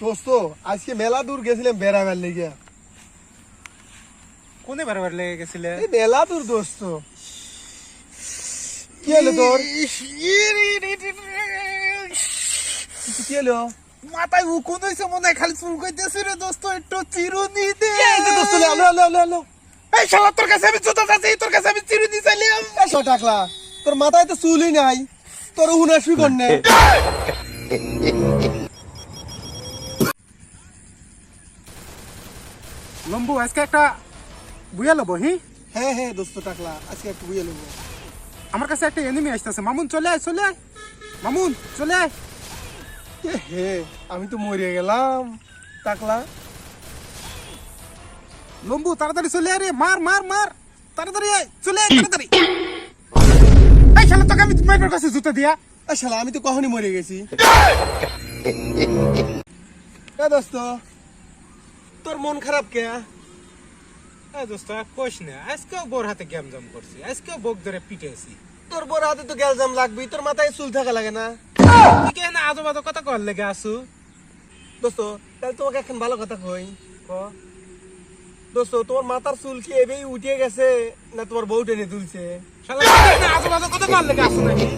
দোস্ত আজকে মেলা দূর গেছিলাম বেড়াবার লেগে। কোনে বারবার লেগে গেছিলে? মেলা দূর দোস্ত। কি হলো তোর? কি হলো? মাথায় উকুন হইছে মনে হয় খালি চুল কইতেছে রে দোস্ত একটু চিরুনি দে। এই যে দোস্ত? আলো আলো আলো আলো এই শালা তোর কাছে আমি জুতা চাচ্ছি তোর কাছে আমি চিরুনি চাইলাম। এসো টাকলা তোর মাথায় তো চুলই নাই তোর উনা শুই লম্বু আজকে একটা বুয়া লব হি? হ্যাঁ হ্যাঁ দোস্ত টাকলা আজকে একটু বুঝে নেব আমার কাছে একটা এনিমি আসতেছে। মামুন চলে আয় চলে আয়। মামুন চলে আয়। হে আমি তো মরে গেলাম টাকলা। লম্বু তাড়াতাড়ি চলে আয় রে মার মার মার। তাড়াতাড়ি আয় চলে আয় তাড়াতাড়ি। এই শালা তোকে আমি মাইবার কাছে জুতা দিয়া। এ শালা আমি তো কখনই মরে গেছি। এ দোস্ত। তোর মন খারাপ কে? দোস্ত না, আজকেও বোর হাতে করছি, আজকেও বক ধরে তোর বড় হাতে তো লাগবি তোর মাথায় চুল থাকা লাগে না। তুই কে না আজো বাজো কথা কর লেগে আসু। দোস্ত, তাহলে তোমাকে এখন ভালো কথা কই, ক? দোস্ত, তোমার মাথার চুল কি এবেই উঠে গেছে, না তোমার বউ টেনে তুলছে? শালা, তুই কে না আজো বাজো কথা কর লেগে আসু নাকি?